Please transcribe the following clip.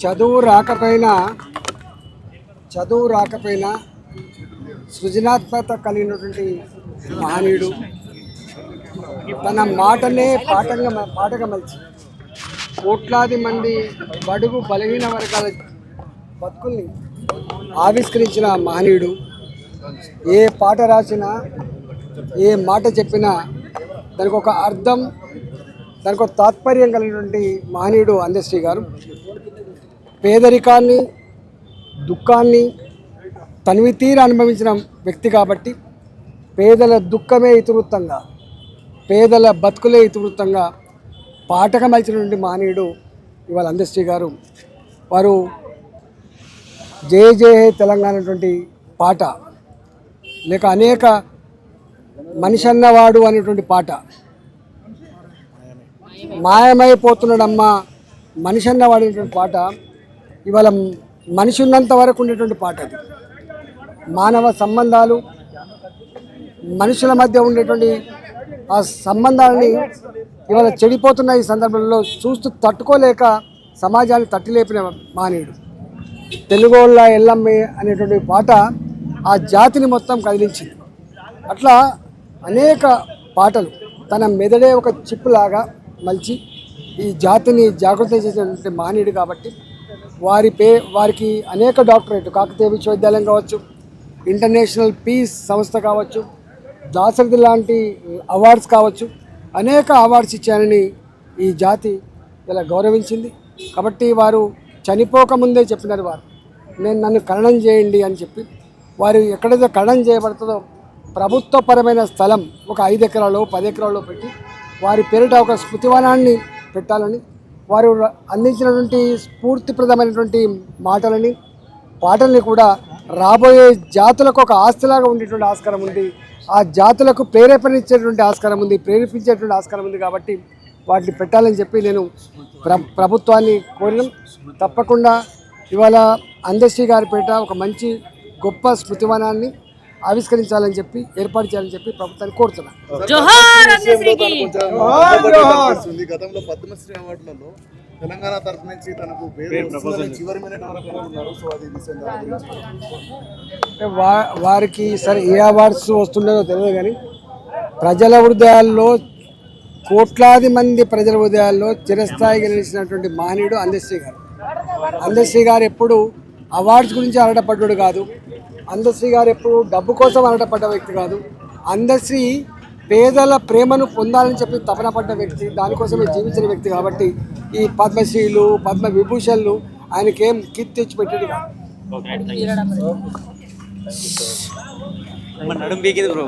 చదువు రాకపోయినా చదువు రాకపోయినా సృజనాత్మకత కలిగినటువంటి మహనీయుడు. తన మాటనే పాఠంగా పాటగా మలిచి కోట్లాది మంది బడుగు బలహీన వర్గాల బతుకుల్ని ఆవిష్కరించిన మహనీయుడు. ఏ పాట రాసినా ఏ మాట చెప్పినా దానికి ఒక అర్థం దానికి ఒక తాత్పర్యం కలిగినటువంటి మహనీయుడు అందశ్రీ గారు. పేదరికాన్ని దుఃఖాన్ని తనివి తీర అనుభవించిన వ్యక్తి కాబట్టి పేదల దుఃఖమే ఇతివృత్తంగా పేదల బతుకులే ఇతివృత్తంగా పాఠకమలిచినటువంటి మహనీయుడు ఇవాళ అందశ్రీ గారు. వారు జయ జయ హే తెలంగాణ అటువంటి పాట లేక అనేక మనిషి అన్నవాడు అనేటువంటి పాట. మాయమైపోతున్నాడమ్మా మనిషి అన్నవాడు అనేటువంటి పాట. ఇవాళ మనిషి ఉన్నంత వరకు ఉండేటువంటి పాట అది. మానవ సంబంధాలు మనుషుల మధ్య ఉండేటువంటి ఆ సంబంధాలని ఇవాళ చెడిపోతున్న ఈ సందర్భంలో చూస్తూ తట్టుకోలేక సమాజాన్ని తట్టిలేపిన మానవుడు తెలుగోళ్ళ ఎల్లమ్మే అనేటువంటి పాట ఆ జాతిని మొత్తం కదిలించింది. అట్లా అనేక పాటలు తన మెదడే ఒక చిప్పులాగా మలిచి ఈ జాతిని జాగ్రత్త చేసినటువంటి మానవుడు కాబట్టి వారి పే వారికి అనేక డాక్టరేట్ కాకతీయ విశ్వవిద్యాలయం కావచ్చు ఇంటర్నేషనల్ పీస్ సంస్థ కావచ్చు దాసరథి లాంటి అవార్డ్స్ కావచ్చు అనేక అవార్డ్స్ ఇచ్చారని ఈ జాతి ఇలా గౌరవించింది. కాబట్టి వారు చనిపోకముందే చెప్పినారు వారు నేను నన్ను ఖననం చేయండి అని చెప్పి. వారు ఎక్కడైతే ఖననం చేయబడుతుందో ప్రభుత్వపరమైన స్థలం ఒక ఐదు ఎకరాలు పది ఎకరాల్లో పెట్టి వారి పేరిట ఒక స్మృతివనాన్ని పెట్టాలని వారు అందించినటువంటి స్ఫూర్తిప్రదమైనటువంటి మాటలని పాటల్ని కూడా రాబోయే జాతులకు ఒక ఆస్తిలాగా ఉండేటువంటి ఆస్కారం ఉంది. ఆ జాతులకు ప్రేరేపణించేటువంటి ఆస్కారం ఉంది ప్రేరేపించేటువంటి ఆస్కారం ఉంది కాబట్టి వాటిని పెట్టాలని చెప్పి నేను ప్ర ప్రభుత్వాన్ని కోరిన. తప్పకుండా ఇవాళ అందశ్రీ గారి పేట ఒక మంచి గొప్ప స్మృతివనాన్ని ఆవిష్కరించాలని చెప్పి ఏర్పాటు చేయాలని చెప్పి ప్రభుత్వాన్ని కోరుతున్నాను. గతంలో పద్మశ్రీ అవార్డులలో తెలంగాణ తరఫు నుంచి తనకు చివరి మినిట్ వరకు సో అది సరే ఏ అవార్డ్స్ వస్తుండదో తెలియదు కానీ ప్రజల హృదయాల్లో కోట్లాది మంది ప్రజల హృదయాల్లో చిరస్థాయిగా నిలిచినటువంటి మహనీయుడు అందశ్రీ గారు. అందశ్రీ గారు ఎప్పుడు అవార్డ్స్ గురించి అరటపడ్డాడు కాదు. అందశ్రీ గారు ఎప్పుడు డబ్బు కోసం అరటపడ్డ వ్యక్తి కాదు. అందశ్రీ పేదల ప్రేమను పొందాలని చెప్పి తపన పడ్డ వ్యక్తి దానికోసమే జీవించిన వ్యక్తి కాబట్టి ఈ పద్మశ్రీలు పద్మ విభూషణలు ఆయనకేం కీర్తి తెచ్చిపెట్టేది కాదు. నడుం బ్రో.